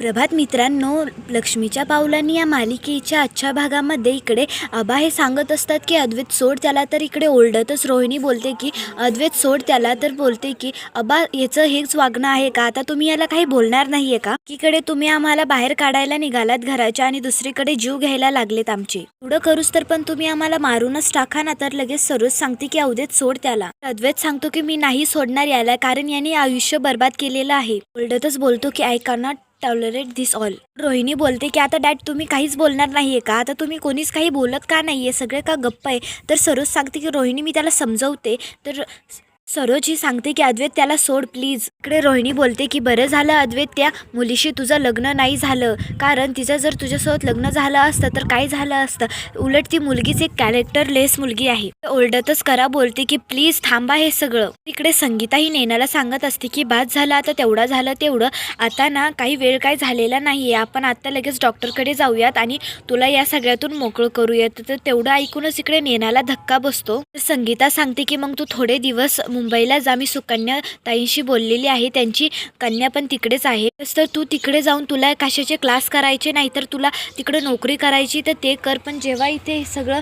प्रभात मित्रांनो लक्ष्मीच्या पावलांनी या मालिकेच्या आजच्या भागामध्ये इकडे आबा हे सांगत असतात की अद्वैत सोड त्याला तर इकडे ओरडतच. रोहिणी बोलते की अद्वैत सोड त्याला तर बोलते की अबा याचं हेच वागणं आहे का? आता तुम्ही याला काही बोलणार नाहीये का? इकडे तुम्ही आम्हाला बाहेर काढायला निघालात घराच्या आणि दुसरीकडे जीव घ्यायला लागलेत आमचे. पुढं करूच तर पण तुम्ही आम्हाला मारूनच टाका ना तर लगेच सरोज सांगते की अवधेत सोड त्याला. अद्वैत सांगतो की मी नाही सोडणार याला कारण याने आयुष्य बर्बाद केलेलं आहे. ओरडतच बोलतो की I not tolerate this all Rohini बोलते की आता डॅड तुम्ही काहीच बोलणार नाहीये का? आता तुम्ही कोणीच काही बोलत का नाहीये? सगळे का गप्प आहे? तर सरोज सांगते की रोहिणी मी त्याला समजवते. तर सरोज ही सांगते की अद्वैत त्याला सोड प्लीज इकडे रोहिणी बोलते की बरं झालं अद्वैत त्या मुलीशी तुझं लग्न नाही झालं. कारण तिचं जर तुझ्यासोबत लग्न झालं असतं तर काय झालं असतं? उलट ती मुलगीच एक कॅरेक्टरलेस मुलगी आहे. ओरडतच करा बोलते की प्लीज थांबा हे सगळं. तिकडे संगीता ही नेनाला सांगत असते की बाद झालं आता तेवढा झालं तेवढं. आता ना काही वेळ काय झालेला नाहीये. आपण आता लगेच डॉक्टरकडे जाऊयात आणि तुला या सगळ्यातून मोकळं करूयात. तर तेवढं ऐकूनच इकडे नेनाला धक्का बसतो. तर संगीता सांगते की मग तू थोडे दिवस मुंबईला जा मी सुकन्या ताईंशी बोललेली आहे. त्यांची कन्या पण तिकडेच आहे. तर तू तिकडे जाऊन तुला कशाचे क्लास करायचे? नाही तर तुला तिकडे नोकरी करायची तर ते कर. पण जेव्हा इथे सगळं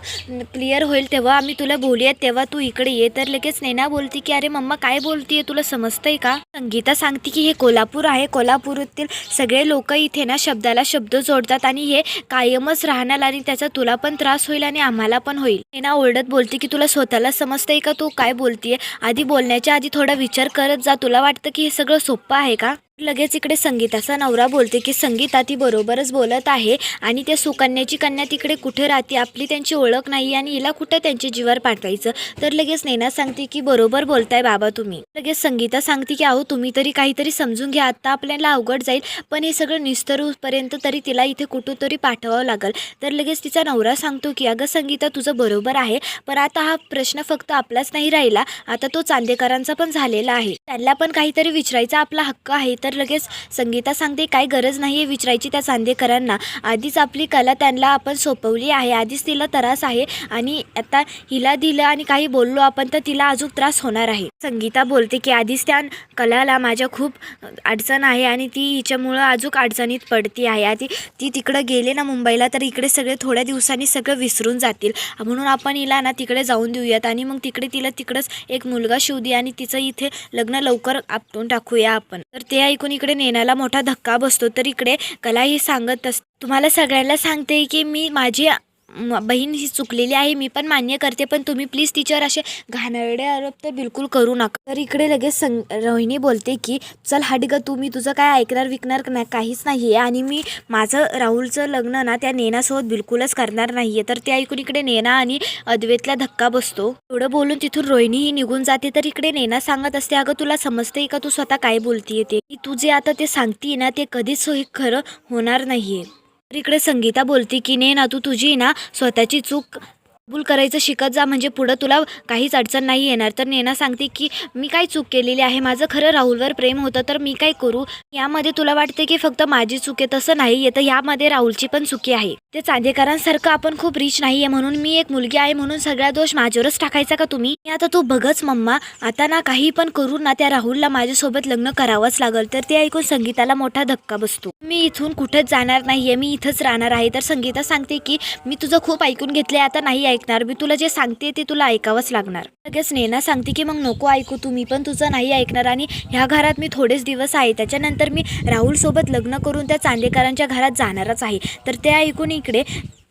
क्लिअर होईल तेव्हा आम्ही तुला बोलूयात. तेव्हा तू इकडे ये. तर लगेच नेना बोलते की अरे मम्मा काय बोलतीये? तुला समजतंय का? संगीता सांगते की हे कोल्हापूर आहे. कोल्हापूरतील सगळे लोक इथे ना शब्दाला शब्द जोडतात आणि हे कायमच राहणार आणि त्याचा तुला पण त्रास होईल आणि आम्हाला पण होईल. नेना ओरडत बोलते की तुला स्वतःला समजतंय का? तू काय बोलतीये? आधी बोलण्याच्या आधी थोडा विचार करत जा. तुला वाटतं की हे सगळं सोपं आहे का? लगेच इकडे संगीताचा नवरा बोलते की संगीता ती बरोबरच बोलत आहे आणि त्या सुकन्याची कन्या तिकडे कुठे राहते? आपली त्यांची ओळख नाही आणि हिला कुठं त्यांच्या जीवावर पाठवायचं तर लगेच नेना सांगते की बरोबर बोलताय बाबा तुम्ही. लगेच संगीता सांगते की अहो तुम्ही तरी काहीतरी समजून घ्या. आत्ता आपल्याला अवघड जाईल पण हे सगळं निस्तरूपर्यंत तरी तिला इथे कुठंतरी पाठवावं लागेल. तर लगेच तिचा नवरा सांगतो की अगं संगीता तुझं बरोबर आहे पण आता हा प्रश्न फक्त आपलाच नाही राहिला. आता तो चांदेकरांचा पण झालेला आहे. त्यांना पण काहीतरी विचारायचा आपला हक्क आहे. तर तर लगेच संगीता सांगते काय गरज नाही आहे विचारायची त्या चांदेकरांना आधीच आपली कला त्यांना आपण सोपवली आहे. आधीच तिला त्रास आहे आणि आता हिला दिलं आणि काही बोललो आपण तर तिला अजून त्रास होणार आहे. संगीता बोलते की आधीच त्या कलाला माझ्या खूप अडचण आहे आणि ती हिच्यामुळं अजून अडचणीत पडती आहे. आधी ती तिकडं गेले ना मुंबईला तर इकडे सगळे थोड्या दिवसांनी सगळं विसरून जातील. म्हणून आपण हिला ना तिकडे जाऊन देऊयात आणि मग तिकडे तिला तिकडंच एक मुलगा शिवदी आणि तिचं इथे लग्न लवकर आपटून टाकूया आपण. तर ते ऐकून इकडे नेण्याला मोठा धक्का बसतो. तर इकडे कला ही सांगत अस तुम्हाला सगळ्यांना सांगते की मी माझी बहीण ही चुकलेली आहे मी पण मान्य करते पण तुम्ही प्लीज तिच्यावर असे घाणेरडे आरोप तर बिलकुल करू नका. तर इकडे लगेच संग रोहिणी बोलते की चल हट ग तू मी तुझं काय ऐकणार विकणार नाही काहीच नाही आहे आणि मी माझं राहुलचं लग्न ना त्या नेनासोबत बिलकुलच करणार नाही आहे तर ते ऐकून इकडे नेना आणि अद्वेतला धक्का बसतो. एवढं बोलून तिथून रोहिणी ही निघून जाते. तर इकडे नेना सांगत असते अगं तुला समजते का? तू स्वतः काय बोलतीये ते? तू जे आता ते सांगतीये ना ते कधीच हे खरं होणार नाहीये. तर इकडे संगीता बोलते की ने ना तू तुझी ना स्वतःची चूक कबूल करायचं शिकत जा म्हणजे पुढं तुला काहीच अडचण नाही येणार. तर नेना सांगते की मी काय चूक केलेली आहे? माझं खरं राहुलवर प्रेम होतं तर मी काय करू? यामध्ये तुला वाटते की फक्त माझी चूक आहे तसं नाही आहे तर यामध्ये राहुलची पण चुकी आहे. ते चांदेकरांसारखं आपण खूप रिच नाही आहे म्हणून मी एक मुलगी आहे म्हणून सगळा दोष माझ्यावरच टाकायचा का तुम्ही? मी आता तू बघच मम्मा. आता ना काही पण करू ना त्या राहुलला माझ्यासोबत लग्न करावंच लागल तर ते ऐकून संगीताला मोठा धक्का बसतो. मी इथून कुठेच जाणार नाहीये मी इथंच राहणार आहे. तर संगीता सांगते की मी तुझं खूप ऐकून घेतलंय आता नाही ऐकणार. मी तुला जे सांगते ते तुला ऐकावंच लागणार. लगेच नेना सांगते की मग नको ऐकू तुम्ही पण तुझं नाही ऐकणार आणि ह्या घरात मी थोडेच दिवस आहे. त्याच्यानंतर मी राहुल सोबत लग्न करून त्या चांदेकरांच्या घरात जाणारच आहे. तर ते ऐकून इकडे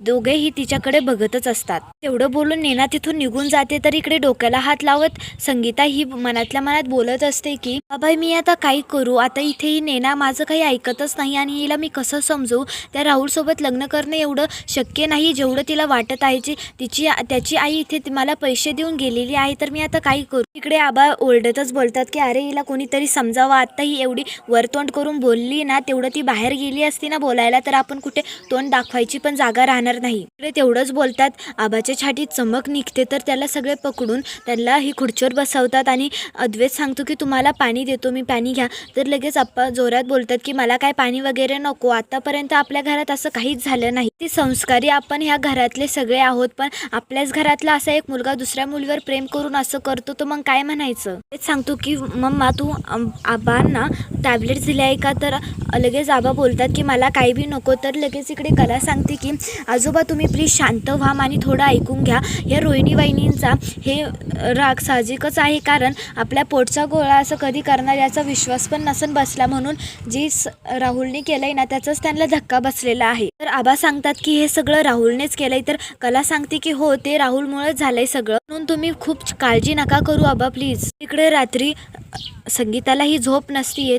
दोघेही तिच्याकडे बघतच असतात. तेवढं बोलून नेना तिथून निघून जाते तर इकडे डोक्याला हात लावत संगीता ही मनातल्या मनात बोलत असते की बाबा मी आता काय करू? आता इथे ही नेना माझं काही ऐकतच नाही आणि हिला मी कसं समजू? त्या राहुल सोबत लग्न करणं एवढं शक्य नाही जेवढं तिला वाटत आहे जी तिची त्याची आई इथे मला पैसे देऊन गेलेली आहे तर मी आता काय करू? इकडे आबा ओरडतच बोलतात की अरे हिला कोणीतरी समजावं? आता ही एवढी वरतोंड करून बोलली ना तेवढं ती बाहेर गेली असती ना बोलायला तर आपण कुठे तोंड दाखवायची पण जागा राहणार जाणार नाही. इकडे तेवढंच बोलतात आबाच्या छाटीत चमक निघते तर त्याला सगळे पकडून त्याला ही खुर्चीवर बसवतात आणि अद्वैत सांगतो की तुम्हाला पाणी देतो मी पाणी घ्या. तर लगेच आप्पा जोरात बोलतात की मला काय पाणी वगैरे नको आतापर्यंत आपल्या घरात असं काहीच झालं नाही. ते संस्कारी आपण ह्या घरातले सगळे आहोत पण आपल्याच घरातला असा एक मुलगा दुसऱ्या मुलीवर प्रेम करून असं करतो तर मग काय म्हणायचं? तेच सांगतो की मम्मा तू आबांना टॅबलेट दिले आहे का? तर लगेच आबा बोलतात की मला काही बी नको. तर लगेच इकडे कला सांगते की आजोबा तुम्ही प्लीज शांत व्हा आणि थोडं ऐकून घ्या. या रोहिणी वहिनींचा हे राग साहजिकच आहे कारण आपल्या पोटचा गोळा असं कधी करणार याचा विश्वास पण नसन बसला म्हणून जी स- राहुलने केलंय ना त्याचाच त्यांना धक्का बसलेला आहे. तर आबा सांगतात की हे सगळं राहुलनेच केलंय. तर कला सांगते की हो ते राहुलमुळेच झालंय सगळं. म्हणून तुम्ही खूप काळजी नका करू आबा प्लीज इकडे रात्री संगीतालाही संगीताला ही झोप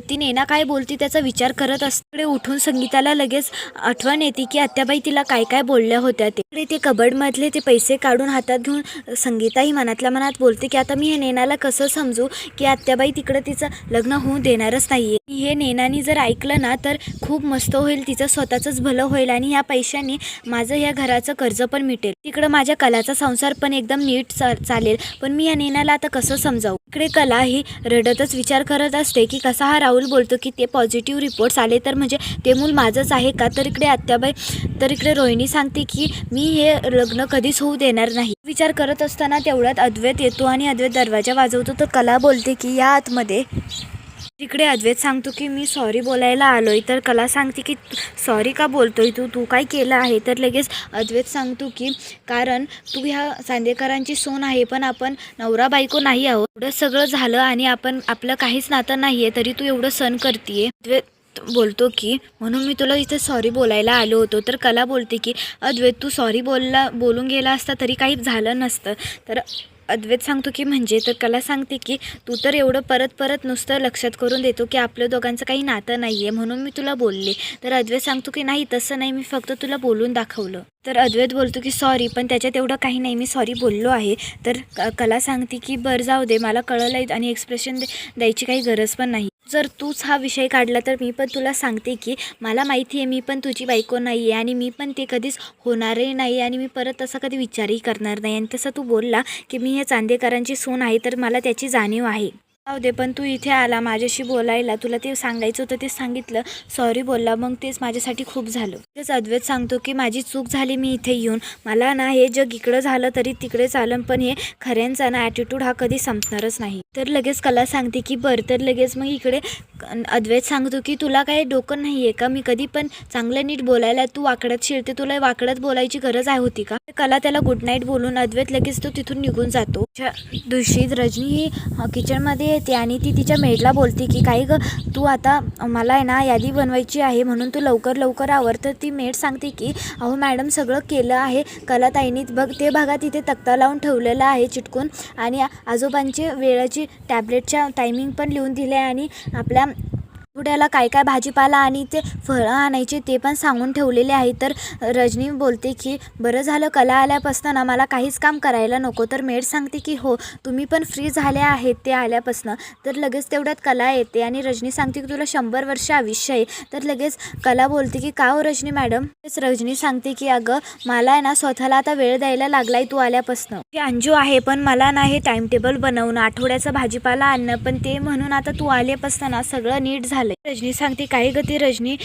ती नेना काय बोलती त्याचा विचार करत असते उठून संगीताला लगेच आठवण येते की आत्याबाई तिला काय काय बोलल्या होत्या? ते ते कबडमधले ते पैसे काढून हातात घेऊन संगीताही मनातल्या मनात बोलते की आता मी हे नेनाला कसं समजू की आत्याबाई तिकडं तिचं लग्न होऊ देणारच नाहीये. हे नेनानी जर ऐकलं ना तर खूप मस्त होईल तिचं स्वतःचंच भलं होईल आणि ह्या पैशांनी माझं या घराचं कर्ज पण मिटेल. तिकडं माझ्या कलाचा संसार पण एकदम नीट चा चालेल. पण मी या नेनाला आता कसं समजावू? इकडे कला ही रडतच विचार करत असते की कसा हा राहुल बोलतो की ते पॉझिटिव्ह रिपोर्ट्स आले तर म्हणजे ते मूल माझंच आहे का? तर इकडे आत्याबाई तर इकडे रोहिणी सांगते की मी हे लग्न कधीच होऊ देणार नाही. विचार करत असताना तेवढ्यात अद्वैत येतो आणि अद्वैत दरवाजा वाजवतो. तर कला बोलते की या आतमध्ये. तिकडे अद्वैत सांगतो की मी सॉरी बोलायला आलोय. तर कला सांगते की सॉरी का बोलतोय तू? तू काय केलं आहे? तर लगेच अद्वैत सांगतो की कारण तू ह्या सांदेकरांची सोन आहे पण आपण नवरा बायको नाही आहोत. एवढं सगळं झालं आणि आपण आपलं काहीच नातं नाही आहे तरी तू एवढं सण करते अद्वैत बोलतो की म्हणून मी तुला इथे सॉरी बोलायला आलो होतो. तर कला बोलते की अद्वैत तू सॉरी बोलला बोलून गेला असता तरी काही झालं नसतं. तर अद्वैत सांगतो की म्हणजे? तर कला सांगते की तू तर एवढं परत परत नुसतं लक्षात करून देतो की आपल्या दोघांचं काही नातं नाही आहे म्हणून मी तुला बोलले. तर अद्वैत सांगतो की नाही तसं नाही. मी फक्त तुला बोलून दाखवलं. तर अद्वैत बोलतो की सॉरी पण त्याच्यात एवढं काही नाही. मी सॉरी बोललो आहे. तर कला सांगते की बरं जाऊ दे. मला कळलं आहे आणि एक्सप्रेशन द्यायची काही गरज पण नाही. जर तूच हा विषय काढला तर मी पण तुला सांगते की मला माहिती आहे मी पण तुझी बायको नाही आहे आणि मी पण ते कधीच होणारही नाही आणि मी परत तसा कधी विचारही करणार नाही. आणि तसं तू बोलला की मी हे चांदेकरांची सून आहे तर मला त्याची जाणीव आहे. जाऊ दे पण तू इथे आला माझ्याशी बोलायला. तुला ते सांगायचं होतं ते सांगितलं. सॉरी बोलला मग तेच माझ्यासाठी खूप झालं. तेच अद्वैत सांगतो की माझी चूक झाली मी इथे येऊन. मला ना हे जग इकडं झालं तरी तिकडे चालन पण हे खऱ्यांचा ना ॲटिट्यूड हा कधी संपणारच नाही. तर लगेच कला सांगते की बरं तर लगेच मग इकडे अद्वैत सांगतो की तुला काही डोकं नाही आहे का? मी कधी पण चांगलं नीट बोलायला तू वाकडत शिरते तुला वाकडत बोलायची गरज आहे होती का? कला त्याला गुड नाईट बोलून अद्वैत लगेच तो तिथून निघून जातो. त्या रजनी ही किचनमध्ये येते आणि ती तिच्या मेडला बोलते की काही ग तू आता मला आहे ना यादी बनवायची आहे म्हणून तू लवकर लवकर आवर. तर ती मेड सांगते की अहो मॅडम सगळं केलं आहे. कलाताईनी बघ ते बघा तिथे तक्ता लावून ठेवलेला आहे चिटकून. आणि आजोबांचे वेळेची टॅबलेटच्या टायमिंग पण लिहून दिले आणि आपल्या पुढ्याला काय काय भाजीपाला आणि ते फळं आणायचे ते पण सांगून ठेवलेले आहे. तर रजनी बोलते की बरं झालं कला आल्यापासनं ना मला काहीच काम करायला नको. तर मेड सांगते की हो तुम्ही पण फ्री झाल्या आहेत ते आल्यापासनं. तर लगेच तेवढ्यात कला येते आणि रजनी सांगते की तुला शंभर वर्ष आयुष्य आहे. तर लगेच कला बोलते की का हो रजनी मॅडम? तेच रजनी सांगते की अगं मला आहे ना स्वतःला आता वेळ द्यायला लागलाय तू आल्यापासनं. की अंजू आहे पण मला ना हे टाइम टेबल बनवणं आठवड्याचा भाजीपाला आणणं पण ते म्हणून आता तू आल्यापासनं ना सगळं नीट झालं रजनी सांगते काही गती रजनी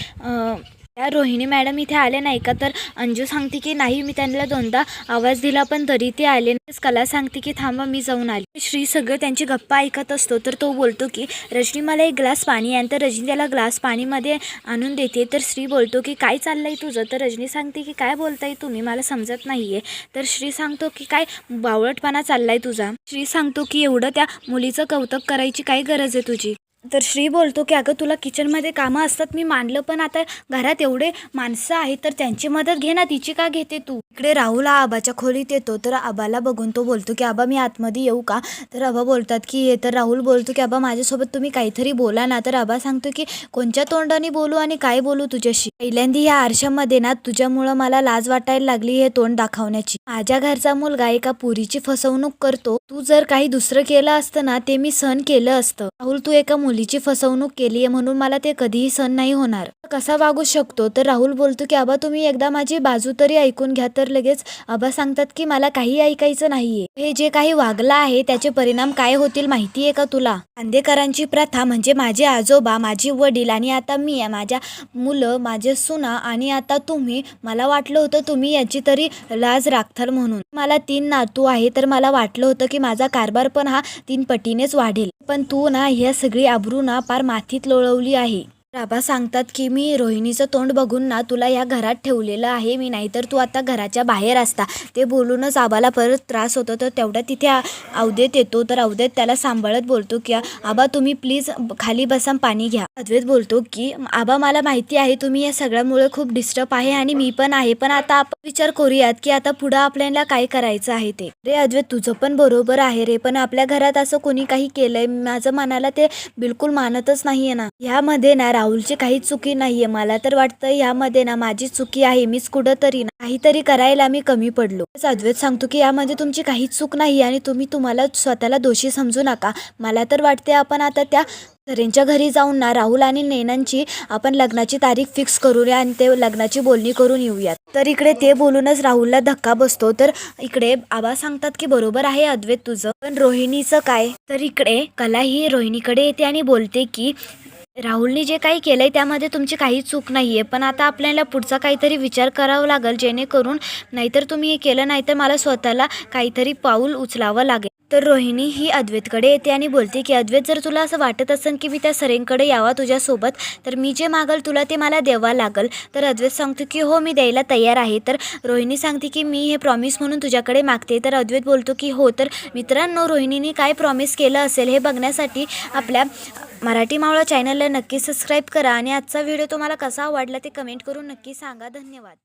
त्या रोहिणी मॅडम इथे आले नाही का? तर अंजू सांगते की नाही मी त्यांना दोनदा आवाज दिला पण तरी ते आले नाही. कला सांगते की थांबा मी जाऊन आले. श्री सगळं त्यांची गप्पा ऐकत असतो तर तो बोलतो की रजनी मला एक ग्लास पाणी आणि. तर रजनी त्याला ग्लास पाणीमध्ये आणून देते. तर श्री बोलतो की काय चाललंय तुझं? तर रजनी सांगते की काय बोलताय तुम्ही? मला समजत नाहीये. तर श्री सांगतो की काय बावळटपणा चाललाय तुझा? श्री सांगतो की एवढं त्या मुलीचं कौतुक करायची काय गरज आहे तुझी? तर श्री बोलतो की अगं तुला किचनमध्ये कामं असतात मी मानलं पण आता घरात एवढे माणसं आहेत तर त्यांची मदत घे ना तिची का घेते तू? इकडे राहुल हा आबाच्या खोलीत येतो तर आबाला बघून तो बोलतो की आबा मी आतमध्ये येऊ का? तर आबा बोलतात की हे तर राहुल बोलतो की आबा माझ्यासोबत तुम्ही काहीतरी बोला ना. तर आबा सांगतो की कोणत्या तोंडाने बोलू आणि काय बोलू तुझ्याशी? पहिल्यांदा या आरशामध्ये ना तुझ्यामुळं मला लाज वाटायला लागली हे तोंड दाखवण्याची. माझ्या घरचा मुलगा एका पुरीची फसवणूक करतो. तू जर काही दुसरं केलं असतं ना ते मी सहन केलं असतं. राहुल तू एका मुलीची फसवणूक केली आहे म्हणून मला ते कधीही सहन नाही होणार. कसा वागू शकतो? तर राहुल बोलतो की आबा तुम्ही एकदा माझी बाजू तरी ऐकून घ्या. तर लगेच आबा सांगतात की मला काही ऐकायचं नाहीये. हे जे काही वागलं आहे त्याचे परिणाम काय होतील माहिती आहे का तुला? खांदेकरांची प्रथा म्हणजे माझे आजोबा माझे वडील आणि आता मी माझ्या मुलं माझे सुना आणि आता तुम्ही. मला वाटलं होतं तुम्ही याची तरी लाज राखताल म्हणून. मला तीन नातू आहे तर मला वाटलं होतं की माझा कारभार पण हा तीन पटीनेच वाढेल. पण तू ना ह्या सगळी आबरू ना पार मातीत लोळवली आहे. राबा सांगतात की मी रोहिणीचं तोंड बघून ना तुला या घरात ठेवलेलं आहे. मी नाहीतर तू आता घराच्या बाहेर असता. ते बोलूनच आबाला परत त्रास होतो. तर तेवढ्या तिथे अवधेत येतो. तर अवधेत त्याला सांभाळत बोलतो की आबा तुम्ही प्लीज खाली बसा पाणी घ्या. अद्वैत बोलतो की आबा मला माहिती आहे तुम्ही या सगळ्यामुळे खूप डिस्टर्ब आहे आणि मी पण आहे. पण आता आपण विचार करूयात की आता पुढं आपल्याला काय करायचं आहे ते? रे अद्वैत तुझं पण बरोबर आहे रे. पण आपल्या घरात असं कोणी काही केलंय? माझं मनाला ते बिलकुल मानतच नाहीये ना. ह्यामध्ये ना राहुलची काही चुकी नाही आहे मला तर वाटतं यामध्ये ना माझी चुकी आहे. मीच कुठंतरी ना काहीतरी करायला मी कमी पडलो. अद्वैत सांगतो की यामध्ये तुमची काही चूक नाही आणि तुम्ही तुम्हाला स्वतःला दोषी समजू नका. मला तर वाटते आपण आता त्या सरेंच्या घरी जाऊन ना राहुल आणि नैनांची आपण लग्नाची तारीख फिक्स करूया आणि ते लग्नाची बोलणी करून येऊयात. तर इकडे ते बोलूनच राहुलला धक्का बसतो. तर इकडे आबा सांगतात की बरोबर आहे अद्वैत तुझं. पण रोहिणीचं काय? तर इकडे कला ही रोहिणीकडे येते आणि बोलते की राहुलने जे काही केलंय त्यामध्ये तुमची काही चूक नाही आहे पण आता आपल्याला पुढचा काहीतरी विचार करावा लागेल जेणेकरून नाहीतर तुम्ही हे केलं नाही तर मला स्वतःला काहीतरी पाऊल उचलावं लागेल. तर रोहिणी ही अद्वैतकडे येते आणि बोलते की अद्वैत जर तुला असं वाटत असेल की मी त्या सरेंकडे यावा तुझ्यासोबत तर मी जे मागल तुला ते मला द्यावा लागल. तर अद्वैत सांगतो की हो मी द्यायला तयार आहे. तर रोहिणी सांगते की मी हे प्रॉमिस म्हणून तुझ्याकडे मागते. तर अद्वैत बोलतो की हो तर मित्रांनो रोहिणीने काय प्रॉमिस केलं असेल हे बघण्यासाठी आपल्या मराठी मावळा चॅनलला नक्की सबस्क्राईब करा आणि आजचा व्हिडिओ तुम्हाला कसा आवडला ते कमेंट करून नक्की सांगा. धन्यवाद.